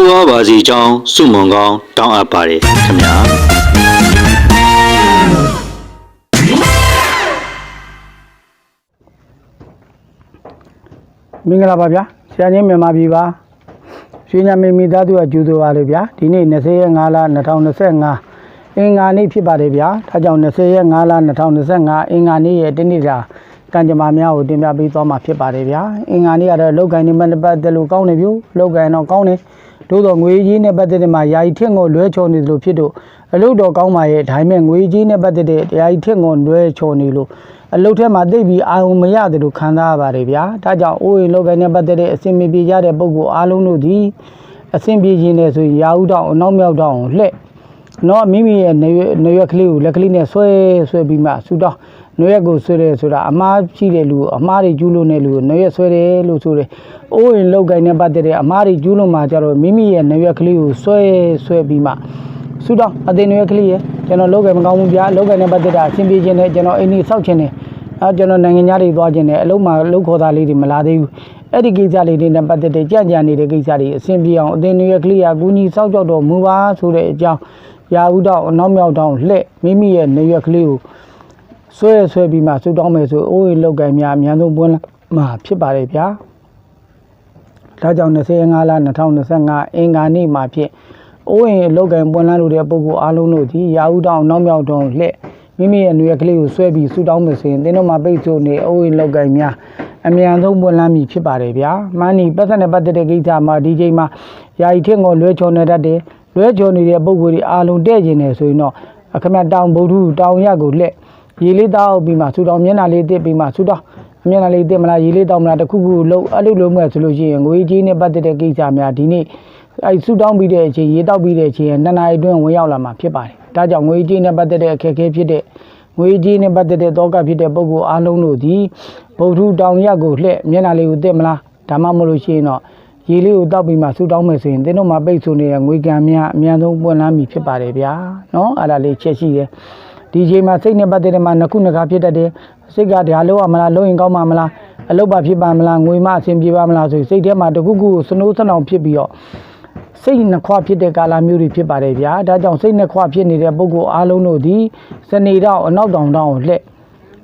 တိုးဝါပါစီကြောင်းစုမုံကောင်းတောင်းအပ်ပါတယ်ခင်ဗျာမင်္ဂလာပါဗျာဆရာကြီးမြန်မာပြည်ပါရွှေညမေမိသားစုကကျူတော်ပါလေဗျာဒီနေ့20ရက်5လ2025အင်္ဂါနေ့ဖြစ်ပါတယ်ဗျာဒါကြောင့်20ရက်5လ2025အင်္ဂါနေ့ရဲ့တနေ့တာကံကြမ္မာများကိုတင်ပြပေးသွားမှာဖြစ်ပါတယ်ဗျာအင်္ဂါနေ့ကတော့လောက်ကိုင်းနေမှပတ်သက်လို့ကောင်းနေပြီလောက်ကိုင်းတော့ကောင်းနေ သို့တော့ငွေကြီးနဲ့ပတ်သက်တဲ့မှာယာယီထင့်ကိုလွဲချော်နေသလိုဖြစ်တော့အလုပ်တော်ကောင်းပါရဲ့ဒါပေမဲ့ငွေကြီးနဲ့ပတ်သက်တဲ့ယာယီထင့်ကိုလွဲချော်နေလို့အလုတ်ထဲမှာသိပ်ပြီးအာရုံမရတယ်လို့ခံစားရပါတယ်ဗျာဒါကြောင့်အိုးရင်လောကနဲ့ပတ်သက်တဲ့အစင်မပြေကြတဲ့ပုံကိုအားလုံးတို့ဒီအစင်ပြေခြင်းနဲ့ဆိုရင်ရာဟုတောင်းအနောက်မြောက်တောင်းကိုလှဲ့ နော်မိမိရဲ့နေရွက်နေရွက်ကလေးကိုလက်ကလေးနဲ့ဆွဲဆွဲပြီးမှဆူတောင်းနေရွက်ကိုဆွဲတယ်ဆိုတာအမားရှိတဲ့လူအမားတွေကျူးလို့တဲ့လူကိုနေရွက်ဆွဲတယ်လို့ဆိုတယ်အိုးရင်လောကနဲ့ပတ်သက်တဲ့အမားတွေကျူးလို့မှကြတော့မိမိရဲ့နေရွက်ကလေးကိုဆွဲဆွဲပြီးမှဆူတော့အတင်ရွက်ကလေးရကျွန်တော်လောက်ကမကောင်းဘူးဗျာလောက်ကနဲ့ပတ်သက်တာအဆင်ပြေခြင်းနဲ့ကျွန်တော်အိမ်ကြီးစောက်ခြင်းနဲ့အဲကျွန်တော်နိုင်ငံသားတွေသွားခြင်းနဲ့အလုံးမှာလုံးခေါ်သားလေးတွေမလာသေးဘူးအဲ့ဒီကိစ္စလေးတွေနဲ့ပတ်သက်တဲ့ကြံ့ကြံ့နေတဲ့ကိစ္စတွေအဆင်ပြေအောင်အတင်ရွက်ကလေးကကူညီစောက်ကြောက်တော်မူပါဆိုတဲ့အကြောင်း ရာဟုတော့အနောက်မြောက်တောင်းလှဲ့မိမိရဲ့နေရွက်ကလေးကိုဆွဲဆွဲပြီးမှဆူတောင်းမယ်ဆိုအိုးရေလောက်ကင်များအများဆုံးပွင့်လာမှာဖြစ်ပါတယ်ဗျာဒါကြောင့်25လ2025အင်္ဂါနေ့မှာဖြစ်အိုးရင်အလောက်ကင်ပွင့်လန်းလို့တဲ့ပုဂ္ဂိုလ်အားလုံးတို့ဒီရာဟုတောင်းနောက်မြောက်တောင်းလှဲ့မိမိရဲ့အနွေကလေးကိုဆွဲပြီးဆူတောင်းမယ်ဆိုရင်တင်းတို့မှာပိတ်ဆို့နေအိုးရင်လောက်ကင်များအမြန်ဆုံးပွင့်လန်းပြီဖြစ်ပါတယ်ဗျာမန်းနီပတ်သက်နဲ့ပတ်သက်တဲ့ကိစ္စမှာဒီချိန်မှာယာယီထင်ကိုလွဲချော်နေတတ်တယ် လွဲချော်နေတဲ့ပုဂ္ဂိုလ်တွေအားလုံးတဲ့ကျင်နေဆိုရင်တော့အခမတောင်ဗုဒ္ဓတောင်ရက်ကိုလှဲ့ရေလေးတောက်ပြီးမှဆူတောင်းမျက်နှာလေးတစ်ပြီးမှဆူတောင်းအမျက်နှာလေးတက်မလားရေလေးတောက်မလားတစ်ခုခုလုံးအဲ့လိုလုံးမဲ့ဆိုလို့ရှိရင်ငွေကြီးနဲ့ပတ်သက်တဲ့ကိစ္စများဒီနေ့အဲ့ဆူတောင်းပြီးတဲ့အချိန်ရေတောက်ပြီးတဲ့အချိန်နှစ်နာရီအတွင်းဝင်ရောက်လာမှာဖြစ်ပါတယ်။ဒါကြောင့်ငွေကြီးနဲ့ပတ်သက်တဲ့အခက်အခဲဖြစ်တဲ့ငွေကြီးနဲ့ပတ်သက်တဲ့တောကဖြစ်တဲ့ပုံကိုအားလုံးတို့ဒီဗုဒ္ဓတောင်ရက်ကိုလှဲ့မျက်နှာလေးကိုတက်မလားဒါမှမဟုတ်လို့ရှိရင်တော့ ရေလေးကိုတောက်ပြီးမှဆူတောင်းမယ်ဆိုရင်သင်တို့မှာပိတ်ဆိုနေတဲ့ငွေကံများအများဆုံးပွင့်လန်းပြီဖြစ်ပါတယ်ဗျာ။နော်အဲ့ဒါလေးချက်ရှိတယ်။ဒီချိန်မှာစိတ်နဲ့ပတ်သက်တဲ့မှာနှစ်ခုနှစ်ခါဖြစ်တတ်တယ်စိတ်ကဒါလုံးအောင်မလားလုံးရင်ကောင်းမှာမလားအလုပ်ပါဖြစ်ပါမလားငွေမအဆင်ပြေပါမလားဆိုစိတ်ထဲမှာတစ်ခုခုကိုစနိုးစနောင်ဖြစ်ပြီးတော့စိတ်နှစ်ခွဖြစ်တဲ့ကာလမျိုးတွေဖြစ်ပါတယ်ဗျာဒါကြောင့်စိတ်နှစ်ခွဖြစ်နေတဲ့ပုဂ္ဂိုလ်အားလုံးတို့ဒီစနေတော့အနောက်တောင်တောင်ကိုလှဲ့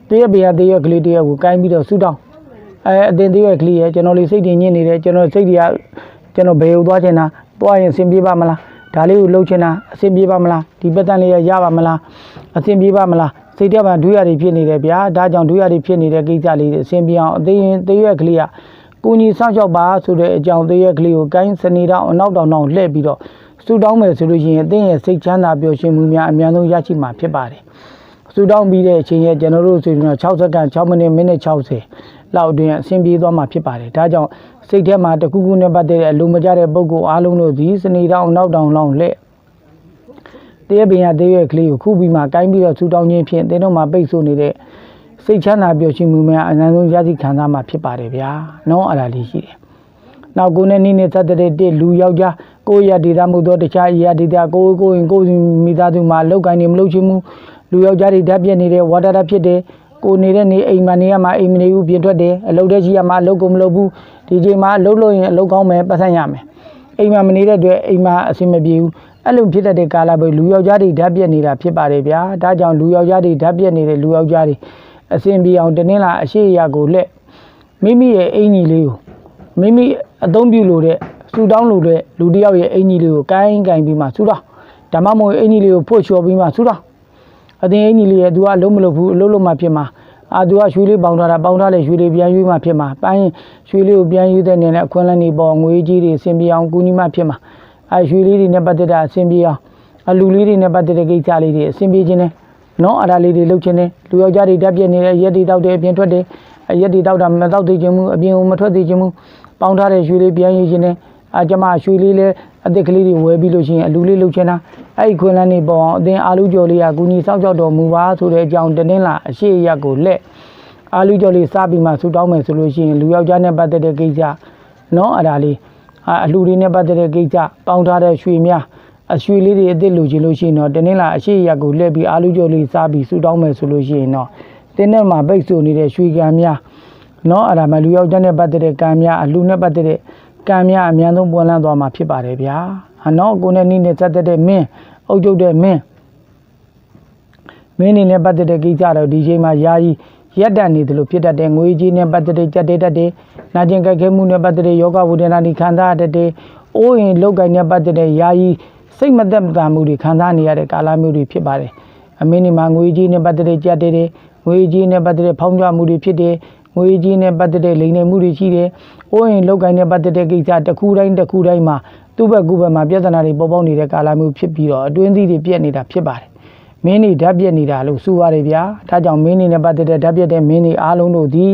တရက်ပြရတရက်ကလေးတရက်ကိုကိုင်းပြီးတော့ဆူတောင်း အဲအတင်တရက်ကလေးရဲ့ကျွန်တော်လေးစိတ်တည်ညစ်နေတယ်ကျွန်တော်စိတ်တွေကကျွန်တော်ဘယ်ကိုသွားချင်တာသွားရင်အဆင်ပြေပါမလားဒါလေးကိုလှုပ်ချင်တာအဆင်ပြေပါမလားဒီပတ်တန်လေးရရပါမလားအဆင်ပြေပါမလားစိတ်ထဲမှာဒုရတွေဖြစ်နေတယ်ဗျာဒါကြောင့်ဒုရတွေဖြစ်နေတဲ့ကိစ္စလေးတွေအဆင်ပြေအောင်အသေးရင်သေးရွက်ကလေးကကိုကြီးစောင့်ရှောက်ပါဆိုတဲ့အကြောင်းသေးရွက်ကလေးကိုကိုင်းစနေတော့အနောက်တောင်တောင်လှည့်ပြီးတော့ဆူတောင်းမယ်ဆိုလို့ရှိရင်အသင်းရဲ့စိတ်ချမ်းသာပျော်ရွှင်မှုများအများဆုံးရရှိမှာဖြစ်ပါတယ်ဆူတောင်းပြီးတဲ့အချိန်ရဲ့ကျွန်တော်တို့ဆိုရင်တော့6စက္ကန့်6မိနစ်မိနစ်60 လောက်အတွင်းအဆင်ပြေသွားမှာဖြစ်ပါတယ်ဒါကြောင့်စိတ်ထဲမှာတစ်ခုခုနဲ့ပတ်သက်တဲ့အလိုမကျတဲ့ပုံကိုအားလုံးတို့ဒီစနေတောင်နောက်တောင်လောင်လှည့်တရက်ပင်ရတရက်ကလေးကိုခုပြီးမှကိုင်းပြီးတော့ဆူတောင်းခြင်းဖြင့်တင်းတို့မှာပိတ်ဆို့နေတဲ့စိတ်ချမ်းသာပျော်ရွှင်မှုများအနည်းဆုံးရရှိခံစားမှာဖြစ်ပါတယ်ဗျာ။နော်အဲ့ဒါလေးရှိတယ်။နောက်ကိုယ်နဲ့နိနေသက်တဲ့တစ်လူယောက်ျားကိုယ့်ရဒေတာမှုသောတခြားအရာဒေတာကိုယ်ကိုယ်ရင်ကိုယ်မိသားစုမှာလောက်ကိုင်းနေမလုပ်ချင်ဘူးလူယောက်ျားတွေဓာတ်ပြက်နေတဲ့ဝါဒတာဖြစ်တယ် ကိုယ်နေတဲ့နေအိမ်မှာနေရမှာအိမ်မနေဘူးပြင်ထွက်တယ်အလုပ်တဲ့ရှိရမှာအလုပ်ကိုမလုပ်ဘူးဒီချိန်မှာအလုပ်လုပ်ရင်အလုပ်ကောင်းမယ်ပတ်သက်ရမယ်အိမ်မှာမနေတဲ့အတွက်အိမ်မှာအဆင်မပြေဘူးအဲ့လိုဖြစ်တတ်တဲ့ကာလပဲလူယောက်ျားတွေဓာတ်ပြက်နေတာဖြစ်ပါတယ်ဗျာဒါကြောင့်လူယောက်ျားတွေဓာတ်ပြက်နေတဲ့လူယောက်ျားတွေအဆင်ပြေအောင်တင်းလာအရှိအရာကိုလက်မိမိရဲ့အင်ကြီးလေးကိုမိမိအသုံးပြုလို့တဲ့ဆူတောင်းလို့တဲ့လူတစ်ယောက်ရဲ့အင်ကြီးလေးကိုကိုင်းကိုင်းပြီးမှဆူတောင်းဓမ္မမို့အင်ကြီးလေးကိုဖို့လျှော်ပြီးမှဆူတော့ အတင်းအင်ကြီးလေးရဲ့ तू ကအလုံးမလုပ်ဘူးအလုံးလုံးမှဖြစ်မှာအာ तू ကရွှေလေးပေါင်ထားတာပေါင်ထားလေရွှေလေးပြန်ရွေးမှဖြစ်မှာပိုင်းရွှေလေးကိုပြန်ရွေးတဲ့နေနဲ့အခွင့်အလမ်းတွေပေါ်ငွေကြီးတွေအဆင်ပြေအောင်ကူညီမှဖြစ်မှာအဲရွှေလေးတွေနဲ့ပတ်သက်တာအဆင်ပြေအောင်အလူလေးတွေနဲ့ပတ်သက်တဲ့ကိစ္စလေးတွေအဆင်ပြေခြင်းနဲ့နော်အဲ့ဒါလေးတွေလုပ်ခြင်းနဲ့လူယောက်ျားတွေတက်ပြက်နေတဲ့ရက်တွေတောက်တဲ့အပြင်ထွက်တယ်အရက်တွေတောက်တာမတောက်သေးခြင်းမူအပြင်ကိုမထွက်သေးခြင်းမူပေါင်ထားတဲ့ရွှေလေးပြန်ရွေးခြင်းနဲ့ အကျမရွှေလေးလဲအသစ်ကလေးတွေဝယ်ပြီးလို့ရှိရင်အလူလေးလုပ်ခြင်းလားအဲ့ဒီခွင့်လန်းနေပေါ်အောင်အတင်းအာလူကျော်လေးကကူညီစောင့်ကြောက်တော်မူပါဆိုတဲ့အကြောင်းတင်းလာအရှိရက်ကိုလက်အာလူကျော်လေးစားပြီးမှဆူတောင်းမယ်ဆိုလို့ရှိရင်လူယောက်ျားနဲ့ပတ်သက်တဲ့ကိစ္စနော်အဲ့ဒါလေးအာအလူတွေနဲ့ပတ်သက်တဲ့ကိစ္စပေါင်ထားတဲ့ရွှေများအရွှေလေးတွေအစ်စ်လိုချင်လို့ရှိရင်တော့တင်းလာအရှိရက်ကိုလက်ပြီးအာလူကျော်လေးစားပြီးဆူတောင်းမယ်ဆိုလို့ရှိရင်တော့တင်းနဲ့မှာပိတ်ဆို့နေတဲ့ရွှေကံများနော်အဲ့ဒါမှလူယောက်ျားနဲ့ပတ်သက်တဲ့ကံများအလူနဲ့ပတ်သက်တဲ့ ကံများအများဆုံးပွင့်လန်းသွားမှာဖြစ်ပါတယ်ဗျာဟာနော်ကိုယ်နဲ့နိနဲ့သက်သက်တဲ့မင်းအုပ်ချုပ်တဲ့မင်းမင်းနေနဲ့ပတ်သက်တဲ့ကိစ္စတော့ဒီချိန်မှာယာယီရက်တန်နေတယ်လို့ဖြစ်တတ်တဲ့ငွေကြီးနဲ့ပတ်သက်တဲ့ကြက်တဲ့တတ်တဲ့နာကျင်ကြိုက်ခဲမှုနဲ့ပတ်သက်တဲ့ယောဂဝုဒနာတွေခံစားရတတ်တဲ့အိုးရင်လောက်ကင်နဲ့ပတ်သက်တဲ့ယာယီစိတ်မသက်မသာမှုတွေခံစားနေရတဲ့ကာလမျိုးတွေဖြစ်ပါတယ်အမင်းဒီမှာငွေကြီးနဲ့ပတ်သက်တဲ့ကြက်တဲ့တဲ့ငွေကြီးနဲ့ပတ်သက်တဲ့ဖောင်းကြမှုတွေဖြစ်တဲ့ ငွေကြီးနဲ့ပတ်သက်တဲ့လိမ်လည်မှုတွေရှိတယ်။အိုးရင်လောက်ကင်နဲ့ပတ်သက်တဲ့ကိစ္စတစ်ခုတိုင်းတစ်ခုတိုင်းမှာသူ့ဘက်ကူဘက်မှာပြဿနာတွေပေါ်ပေါက်နေတဲ့ကာလမျိုးဖြစ်ပြီးတော့အတွင်းသီးတွေပြက်နေတာဖြစ်ပါတယ်။မင်းတွေဓာတ်ပြက်နေတာလို့ဆိုပါတယ်ဗျာ။ဒါကြောင့်မင်းတွေနဲ့ပတ်သက်တဲ့ဓာတ်ပြက်တဲ့မင်းတွေအားလုံးတို့ဒီ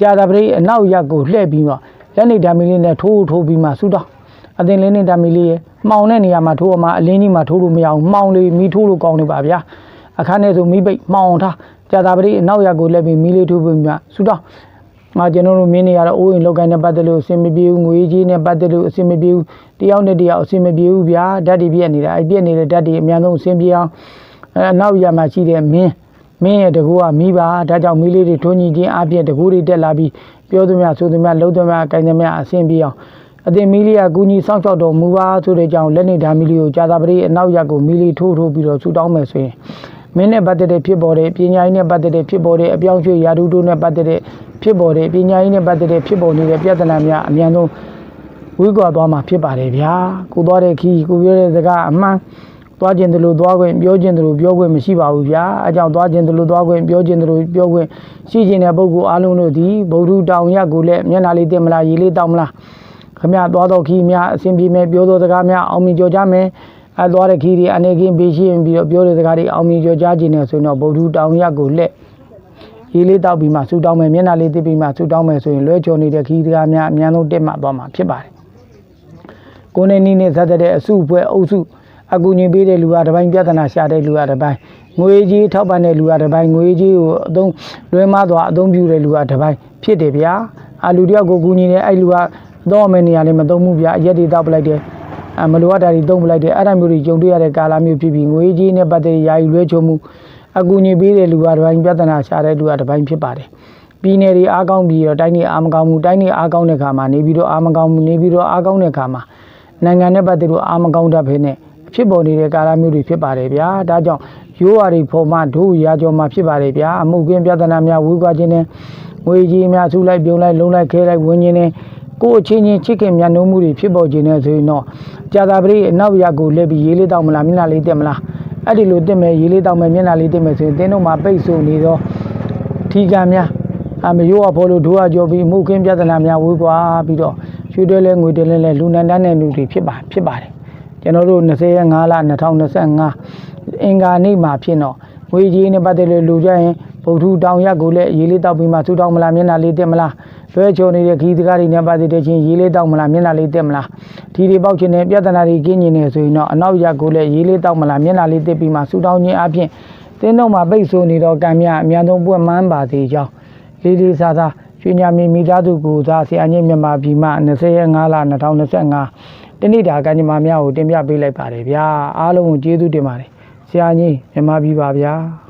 ကြာတာပရိအနောက်ရက်ကိုလှည့်ပြီးတော့လက်နေဓာမီလေးနဲ့ထိုးထိုးပြီးမှဆူတော့အသင်လေးနဲ့ဓာမီလေးရဲ့မှောင်တဲ့နေရာမှာထိုးအောင်မအလင်းကြီးမှာထိုးလို့မရအောင်မှောင်လေးမီးထိုးလို့ကောင်းနေပါဗျာ။အခန်းထဲဆိုမီးပိတ်မှောင်ထား ကြာတာပရိအနောက်ရက်ကိုလှည့်ပြီးမီးလေးထိုးပြီးမှဆူတော့ငါကျွန်တော်တို့မင်းနေရတော့အိုးရင်လောက်ကိုင်းနဲ့ပတ်သက်လို့အဆင်မပြေဘူးငွေကြီးနဲ့ပတ်သက်လို့အဆင်မပြေဘူးတယောက်နဲ့တယောက်အဆင်မပြေဘူးဗျာဓာတ်တွေပြက်နေတာအဲ့ပြက်နေတဲ့ဓာတ်တွေအများဆုံးအဆင်ပြေအောင်အဲအနောက်ရမှာရှိတဲ့မင်းမင်းရဲ့တကူကမိပါဒါကြောင့်မိလေးတွေထွန်းညီခြင်းအပြည့်တကူတွေတက်လာပြီးပြောသူများဆိုသူများလှုပ်သူများကိုင်းသူများအဆင်ပြေအောင်အတင်မီလီယာကူညီစောင့်ရှောက်တော်မူပါဆိုတဲ့ကြောင့်လက်နေဓာမီလီကိုကြာသာပရိအနောက်ရက်ကိုမီလီထိုးထိုးပြီးတော့ဆူတောင်းမယ်ဆိုရင် မင်းနဲ့ပတ်သက်တဲ့ဖြစ်ပေါ်တဲ့ပညာရေးနဲ့ပတ်သက်တဲ့ဖြစ်ပေါ်တဲ့အပြောင်းအရွှေ့ယာတုတို့နဲ့ပတ်သက်တဲ့ဖြစ်ပေါ်တဲ့ပညာရေးနဲ့ပတ်သက်တဲ့ဖြစ်ပေါ်နေတဲ့ပြဿနာများအများဆုံးဝိကွာသွားမှာဖြစ်ပါတယ်ဗျာကိုသွားတဲ့ခီးကိုပြောတဲ့စကားအမှန်သွားခြင်းတလို့သွားခွင့်ပြောခြင်းတလို့ပြောခွင့်မရှိပါဘူးဗျာအကြောင်းသွားခြင်းတလို့သွားခွင့်ပြောခြင်းတလို့ပြောခွင့်ရှိခြင်းတဲ့ပုဂ္ဂိုလ်အလုံးတို့သည်ဗုဒ္ဓတောင်ရက်ကိုလည်းမျက်နာလေးတင်မလားရေလေးတောက်မလားခမရသွားတော့ခီးများအစဉ်ပြေမယ်ပြောသောစကားများအောင်မြင်ကြော်ကြမယ် အဲသွားတဲ့ခီးတွေအနေကင်းပေးရှင်းပြီးတော့ပြောတဲ့စကားတွေအောင်မြင်ကြော်ကြခြင်းနဲ့ဆိုရင်တော့ဗုဒ္ဓတောင်ရက်ကိုလက်ရေလေးတောက်ပြီးမှဆူတောင်းမယ်မျက်နာလေးတစ်ပြီးမှဆူတောင်းမယ်ဆိုရင်လွဲချော်နေတဲ့ခီးစကားများအများဆုံးတက်မှသွားမှာဖြစ်ပါတယ်ကိုယ်နဲ့နီးနဲ့ဇက်တဲ့အစုအဖွဲ့အုပ်စုအကူအညီပေးတဲ့လူကတစ်ပိုင်းပြဿနာရှာတဲ့လူကတစ်ပိုင်းငွေကြီးထောက်ပံ့တဲ့လူကတစ်ပိုင်းငွေကြီးကိုအသုံးလွဲမသွားအသုံးပြုတဲ့လူကတစ်ပိုင်းဖြစ်တယ်ဗျာအလူတယောက်ကိုကူညီနေအဲ့လူကတော့မယ်နေရာလေးမသုံးဘူးဗျာအရက်တွေတောက်ပလိုက်တယ် အမလိုအပ်တာတွေသုံးပလိုက်တယ်အဲ့ဒါမျိုးတွေကြုံတွေ့ရတဲ့ကာလမျိုးဖြစ်ပြီးငွေကြီးနဲ့ပတ်သက်ရာယူလွဲချုံမှုအကူအညီပေးတဲ့လူကတစ်ပိုင်းပြဿနာရှာတဲ့လူကတစ်ပိုင်းဖြစ်ပါတယ်ပြည်နယ်တွေအားကောင်းပြီးတော့တိုင်းတွေအားမကောင်းဘူးတိုင်းတွေအားကောင်းတဲ့ခါမှာနေပြီးတော့အားမကောင်းဘူးနေပြီးတော့အားကောင်းတဲ့ခါမှာနိုင်ငံနဲ့ပတ်သက်လို့အားမကောင်းတတ်ဖ ೇನೆ ဖြစ်ပေါ်နေတဲ့ကာလမျိုးတွေဖြစ်ပါတယ်ဗျာဒါကြောင့်ရိုးရာတွေဖော်မှဒုရာကြောမှာဖြစ်ပါတယ်ဗျာအမှုကင်းပြဿနာများဝေးကွာခြင်းနဲ့ငွေကြီးများဆူလိုက်ပြုံလိုက်လုံးလိုက်ခဲလိုက်ဝင်းခြင်းနဲ့ ကိုယ်အချင်းချင်းချစ်ခင်မြတ်နိုးမှုတွေဖြစ်ပေါ်ခြင်းနဲ့ဆိုရင်တော့ကြာသာပရိအနောက်ရကိုလက်ပြီးရေးလေးတောက်မလားမျက်နှာလေးတက်မလားအဲ့ဒီလိုတက်မယ်ရေးလေးတောက်မယ်မျက်နှာလေးတက်မယ်ဆိုရင်တင်းတို့မှာပိတ်ဆို့နေတော့ထီကံများအမရိုးအဖော်လို့ဒုရကြောပြီးမှုကင်းပြဿနာများဝေးကွာပြီးတော့ရွှေတွဲလဲငွေတွဲလဲလဲလူနန်တန်းတဲ့လူတွေဖြစ်ပါဖြစ်ပါတယ်ကျွန်တော်တို့20ရက်5လ2025အင်္ဂါနေ့မှာဖြစ်တော့ငွေကြီးနဲ့ပတ်သက်လို့လူကြရင် ဗုဒ္ဓတောင်ရက်ကိုလည်းရေးလေးတောက်ပြီးမှသူ့တောင်းမလားမျက်နှာလေးတက်မလားလွဲချုံနေတဲ့ခီးစကားတွေနဲ့ပတ်သက်တဲ့ချင်းရေးလေးတောက်မလားမျက်နှာလေးတက်မလားဒီတွေပေါက်ခြင်းနဲ့ပြဿနာတွေကင်းကျင်နေဆိုရင်တော့အနောက်ရက်ကိုလည်းရေးလေးတောက်မလားမျက်နှာလေးတက်ပြီးမှစူတောင်းခြင်းအပြင်တင်းတော့မှာပိတ်ဆို့နေတော့ကံမြအများဆုံးပွင့်မှန်းပါသေးကြောင်းလေးလေးစားစားရွှေညာမီမိသားစုကိုစားဆရာကြီးမြန်မာပြည်မှာ20ရက်5လ2025တနေ့တာကံကြမ္မာများကိုတင်ပြပေးလိုက်ပါတယ်ဗျာအားလုံးကိုကျေးဇူးတင်ပါတယ်ဆရာကြီးမြန်မာပြည်ပါဗျာ